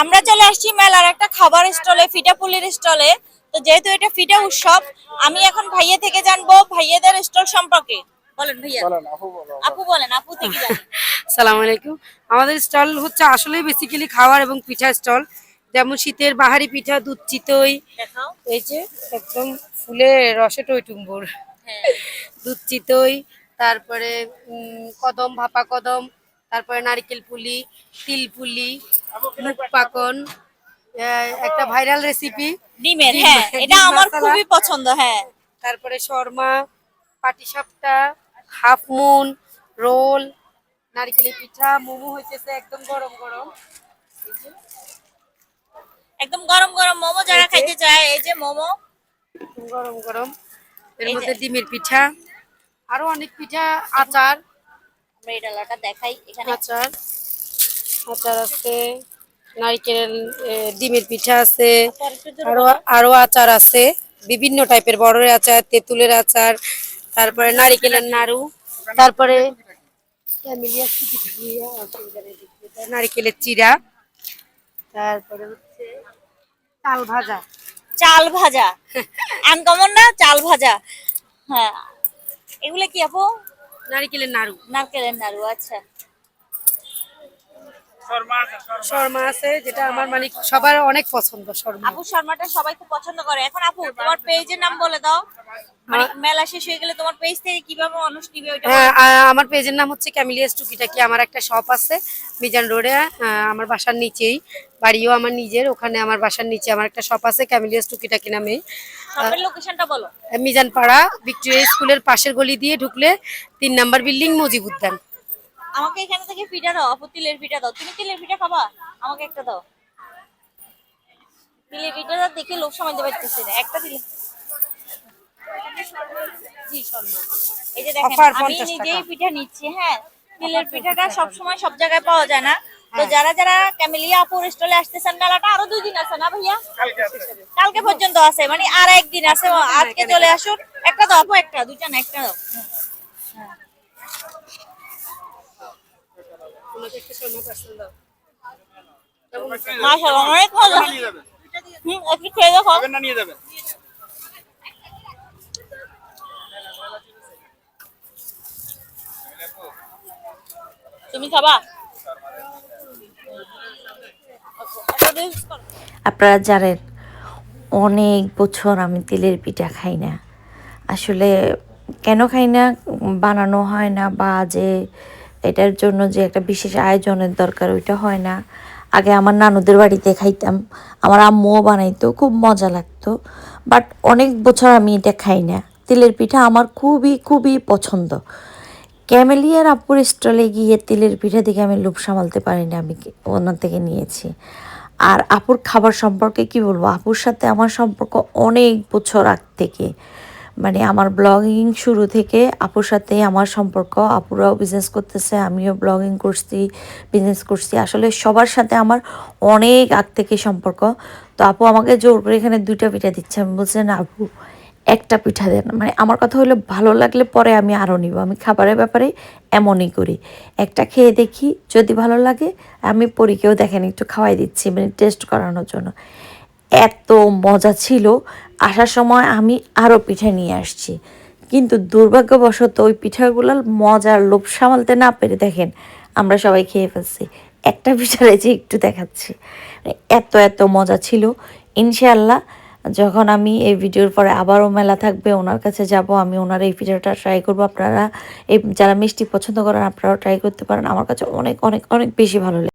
আমরা চলে আসছি মেলার একটা খাবার স্টলে ফিটাপুলির স্টলে। তো যেহেতু এটা ফিটা উৎসব আমি এখন ভাইয়া থেকে জানব ভাইয়াদের স্টল সম্পর্কে। বলেন ভাইয়া। আপু বলেন আপু থেকে সালাম আলাইকুম। আমাদের স্টল হচ্ছে আসলে বেসিক্যালি খাবার এবং পিঠা স্টল। যেমন শীতের বাহারি পিঠা দুধ চিতই এই যে একদম ফুলে রসে টইটুম্বুর হ্যাঁ। দুধ চিতই তারপরে কদম ভাপা কদম তারপরে নারকেল পুলি তিল পুলি মুখ পাকন একটা ভাইরাল রেসিপি ডিমের হ্যাঁ এটা আমার খুবই পছন্দ হ্যাঁ। তারপরে শর্মা পাটিসাপটা হাফ মুন রোল নারকেলের পিঠা মোমো হইতেছে একদম গরম গরম। একদম গরম গরম মোমো যারা খাইতে চায় এই যে মোমো। গরম গরম। এর মধ্যে ডিমের পিঠা। আরও অনেক পিঠা আচার। এই ডালাটা দেখাই এখানে। আচার। আচার আছে নারকেল ডিমের পিঠা আছে আরও আরও আচার আছে বিভিন্ন টাইপের বড়ের আচার তেঁতুলের আচার তারপরে নারিকেলের নাড়ু তারপরে নারিকেলের চিরা তারপরে হচ্ছে তাল ভাজা। চাল ভাজা। আনকমন না? চাল ভাজা। হ্যাঁ। এগুলো কি আপু? নারিকেলের নাড়ু। নারকেলের নাড়ু আচ্ছা। শর্মা আছে যেটা আমার মানে সবার অনেক পছন্দ শর্মা। আপু শর্মাটা সবাই খুব পছন্দ করে। এখন আপু তোমার পেজের নাম বলে দাও। মানে মেলা শেষ হয়ে গেলে তোমার পেজ থেকে কীভাবে মানুষ নিবে ওইটা হ্যাঁ আমার পেজের নাম হচ্ছে ক্যামিলিয়াস টুকিটাকি আমার একটা শপ আছে মিজান রোডে। আমার বাসার নিচেই। বাড়িও আমার নিজের ওখানে আমার বাসার নিচে আমার একটা শপ আছে ক্যামিলিয়াস টুকিটাকি নামে। শপের লোকেশনটা বলো। মিজান পাড়া ভিক্টোরিয়া স্কুলের পাশের গলি দিয়ে ঢুকলে তিন নাম্বার বিল্ডিং মুজিব উদ্যান আমাকে এখানে থেকে পিঠা দাও আপু তিলের পিঠা দাও। তুমি তিলের পিঠা খাবা? আমাকে একটা দাও। তিলের পিঠাটা দেখে লোক সামাইতে পারতেছে না। একটা জি শর্মা এই যে দেখেন আমি নিজেই পিঠা নিচ্ছি হ্যাঁ। তিলের পিঠাটা সব সময় সব জায়গায় পাওয়া যায় না। তো যারা যারা ক্যামেলিয়া আপুর স্টলে আসতেছেন মেলাটা আরও দুই দিন আছে না ভাইয়া? কালকে পর্যন্ত আছে মানে আর একদিন আছে। আজকে চলে আসুন। একটা দাও আপু একটা দুইটা না একটা দাও। মাশাআল্লাহ অনেক মজা। হুম একটু খেয়ে দেখো। না নিয়ে যাবেন তুমি খাবা? একটা taste করো। আপনারা জানেন অনেক বছর আমি তেলের পিঠা খাই না। আসলে কেন খাই না বানানো হয় না বা যে এটার জন্য যে একটা বিশেষ আয়োজনের দরকার, ওইটা হয় না। আগে আমার নানুদের বাড়িতে খাইতাম, আমার আম্মুও বানাইতো, খুব মজা লাগতো। বাট অনেক বছর আমি এটা খাই না। তিলের পিঠা আমার খুবই খুবই পছন্দ। ক্যামেলিয়ার আপুর স্টলে গিয়ে তেলের পিঠা দেখে আমি লোভ সামালতে পারি না আমি ওনার থেকে নিয়েছি। আর আপুর খাবার সম্পর্কে কি বলব? আপুর সাথে আমার সম্পর্ক অনেক বছর আগ থেকে। মানে আমার ব্লগিং শুরু থেকে আপুর সাথে আমার সম্পর্ক, আপুরাও বিজনেস করতেছে, আমিও ব্লগিং করছি বিজনেস করছি। আসলে সবার সাথে আমার অনেক আগ থেকে সম্পর্ক। তো আপু আমাকে জোর করে এখানে দুইটা পিঠা দিচ্ছে। আমি বলছি, না আপু, একটা পিঠা দেন। মানে আমার কথা হলো, ভালো লাগলে পরে আমি আরও নিব। আমি খাবারের ব্যাপারে এমনই করি। একটা খেয়ে দেখি, যদি ভালো লাগে, আমি পরীকেও দেখেন একটু খাওয়াই দিচ্ছি মানে টেস্ট করানোর জন্য। এত মজা ছিল। আসার সময় আমি আরও পিঠা নিয়ে আসছি। কিন্তু দুর্ভাগ্যবশত ওই পিঠাগুলোর মজার লোভ সামালতে না পেরে দেখেন, আমরা সবাই খেয়ে ফেলছি। একটা পিঠা রেখে একটু দেখাচ্ছি। মানে এত এত মজা ছিল। ইনশাআল্লাহ যখন আমি এই ভিডিওর পরে আবারও মেলা থাকবে, ওনার কাছে যাব, আমি ওনার এই পিঠাটা ট্রাই করব। আপনারা এই, যারা মিষ্টি পছন্দ করেন, আপনারাও ট্রাই করতে পারেন। আমার কাছে অনেক অনেক অনেক বেশি ভালো লাগে